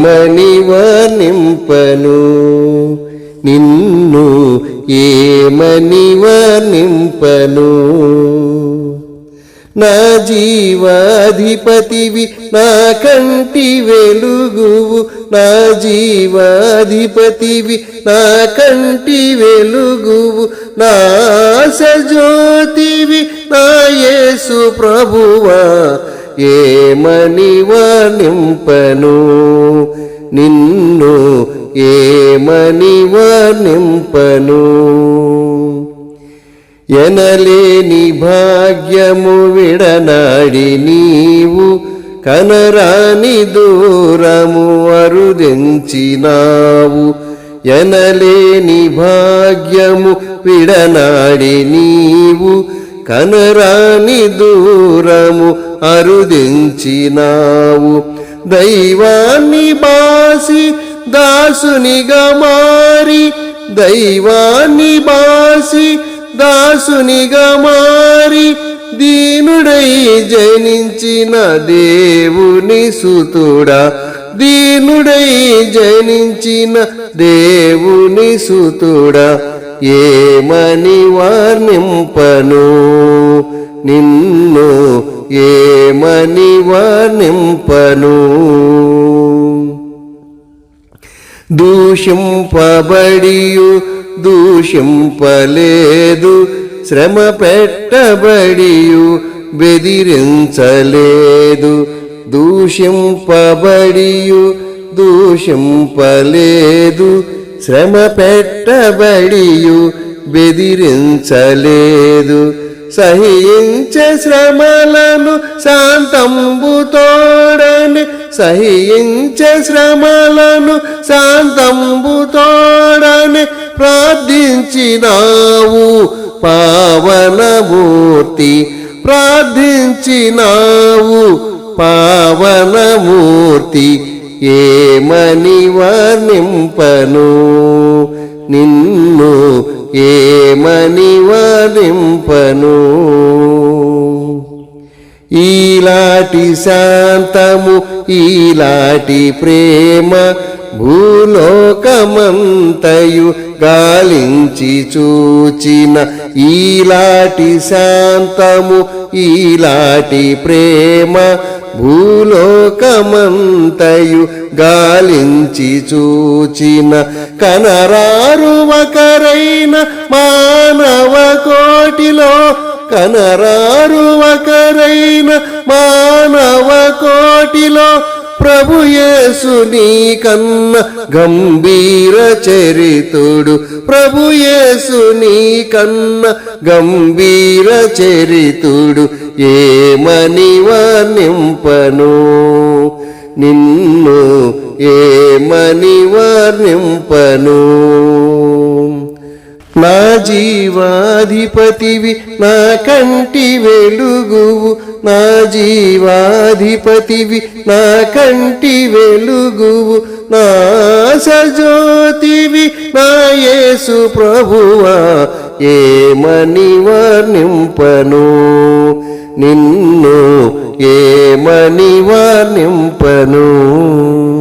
ఏమని వర్ణింపను నిన్ను ఏమని వర్ణింపను నా జీవాధిపతివి నా కంటి వెలుగువు. నా జీవాధిపతివి నా కంటి వెలుగువు. నా సజ్యోతివి నా యేసు ప్రభువా. ఏమని వర్ణింపను నిన్ను ఏమని వర్ణింపను ఎనలేని భాగ్యము విడనాడి నీవు కనరాని దూరము అరుదించినావు. ఎనలేని భాగ్యము విడనాడి నీవు కనరాని దూరము అరుదించినావు. దైవాన్ని బాసి దాసునిగా మారి దైవాన్ని బాసి దాసునిగా మారి దీనుడై జనించిన దేవుని సుతుడా. దీనుడై జనించిన దేవుని సుతుడా. ఏమని వర్ణింపను నిన్ను ఏ వర్ణింపను దూషింపబడియు దూషింపలేదు శ్రమ పెట్టబడియు బెదిరించలేదు. దూషింపబడియు దూషింపలేదు శ్రమ పెట్టబడియు బెదిరించలేదు. సహించే శ్రమలను శాంతంబు సహించే శ్రమలను శాంతంబుతోడని ప్రార్థించినావు పావనమూర్తి ప్రార్థించినావు పావనమూర్తి ఏమని వర్ణింపను? నిన్ను ఏమని వర్ణింపను ఈలాటి శాంతము ఈలాటి ప్రేమ భూలోకమంతయు గాలించి చూచిన ఈలాటి శాంతము ఈలాటి ప్రేమ భూలోకమంతయు గాలించి చూచిన కనరారు ఒకరైన మానవ కోటిలో కనరారు ఒకరైన మానవ కోటిలో ప్రభు నీ కన్న గంభీర చరితుడు. ప్రభు నీ కన్న గంభీర చరితుడు. ఏమని వర్ణింపను? నిన్ను ఏమని వర్ణింపను? నా జీవాధిపతివి నా కంటి వెలుగువు. నా జీవాధిపతివి నా కంటి వెలుగువు. నా సజ్యోతివి నా యేసు ప్రభువా ఏమని వర్ణింపను? నిన్ను ఏమని వర్ణింపను?